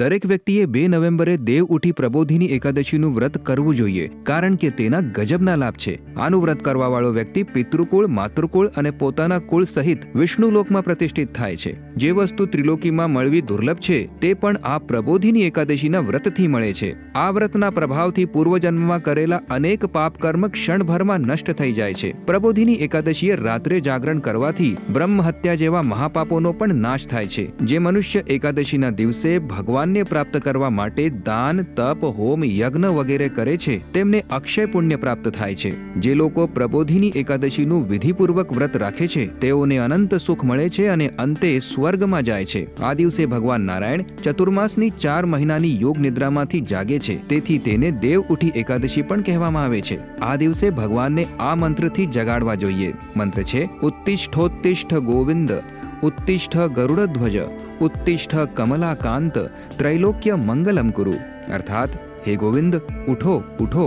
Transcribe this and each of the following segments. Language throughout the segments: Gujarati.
દરેક વ્યક્તિએ બે નવેમ્બરે દેવ ઉઠી પ્રબોધિની એકાદશીનું વ્રત કરવું જોઈએ, કારણ કે તેના ગજબના લાભ છે. આનું વ્રત કરવાવાળો વ્યક્તિ પિતૃકુળ, માતૃકુળ અને પોતાના કુળ સહિત વિષ્ણુ લોકમાં પ્રતિષ્ઠિત થાય છે. જે વસ્તુ ત્રિલોકીમાં મળવી દુર્લભ છે, તે પણ આ પ્રબોધિની એકાદશીના વ્રતથી મળે છે. આ વ્રતના પ્રભાવથી પૂર્વજન્મમાં કરેલા અનેક પાપ કર્મ ક્ષણભરમાં નષ્ટ થઈ જાય છે. પ્રબોધિની એકાદશીએ રાત્રે જાગરણ કરવાથી બ્રહ્મ હત્યા જેવા મહાપાપોનો પણ નાશ થાય છે. જે મનુષ્ય એકાદશીના દિવસે ભગવાનને પ્રાપ્ત કરવા માટે દાન, તપ, હોમ, યજ્ઞ વગેરે કરે છે. તેમને અક્ષય પુણ્ય પ્રાપ્ત થાય છે. જે લોકો પ્રબોધિની એકાદશીનું વિધિપૂર્વક વ્રત રાખે છે, તેઓને અનંત સુખ મળે છે અને અંતે સ્વર્ગમાં જાય છે. આ દિવસે ભગવાન નારાયણ ચતુર્માસની ચાર મહિનાની યોગ નિદ્રામાંથી જાગે છે. તેથી તેને દેવ ઉઠી એકાદશી પણ કહેવામાં આવે છે. આ દિવસે ભગવાનને આ મંત્રથી જગાડવા જોઈએ. મંત્ર છે, ઉત્તિષ્ઠોત્તિષ્ઠ ગોવિંદ. ઉત્તિષ્ઠ ગરુડધ્વજ ઉત્તિષ્ઠ કમલાકાંત ત્રૈલોક્ય મંગલમ કુરુ અર્થાત હે ગોવિંદ ઉઠો ઉઠો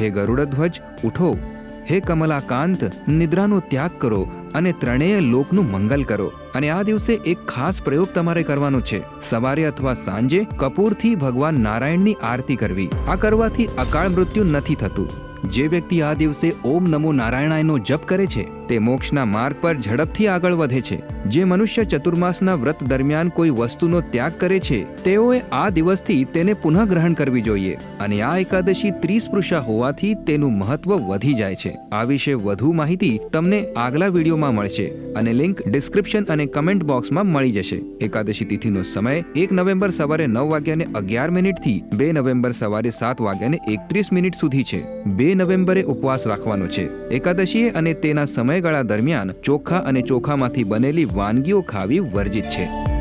હે ગરુડધ્વજ ઉઠો હે કમલાકાંત નિદ્રાનો ત્યાગ કરો અને ત્રણેય લોકનું મંગલ કરો અને આ દિવસે એક ખાસ પ્રયોગ તમારે કરવાનો છે સવારે અથવા સાંજે કપૂરથી ભગવાન નારાયણની આરતી કરવી આ કરવાથી અકાળ મૃત્યુ નથી થતું। જે વ્યક્તિ આ દિવસે ઓમ નમો નારાયણાયનો જપ કરે છે, તે મોક્ષના માર્ગ પર ઝડપથી આગળ વધે છે. જે મનુષ્ય ચતુર્માસના વ્રત દરમિયાન કોઈ વસ્તુનો ત્યાગ કરે છે, તેઓએ આ દિવસથી તેને પુનઃ ગ્રહણ કરવી જોઈએ અને આ એકાદશી ત્રિસ્પૃશા હોવાથી તેનું મહત્વ વધી જાય છે. આ વિશે વધુ માહિતી તમને આગલા વિડીયોમાં મળશે અને લિંક ડિસ્ક્રિપ્શન અને કમેન્ટ બોક્સમાં મળી જશે. એકાદશી તિથિનો સમય એક નવેમ્બર સવારે નવ વાગ્યાને અગિયાર મિનિટથી બે નવેમ્બર સવારે સાત વાગ્યાને એકત્રીસ મિનિટ સુધી છે. નવેમ્બરે ઉપવાસ રાખવાનો છે. એકાદશીએ અને તેના સમયગાળા દરમિયાન ચોખા અને ચોખામાંથી બનેલી વાનગીઓ ખાવી વર્જિત છે.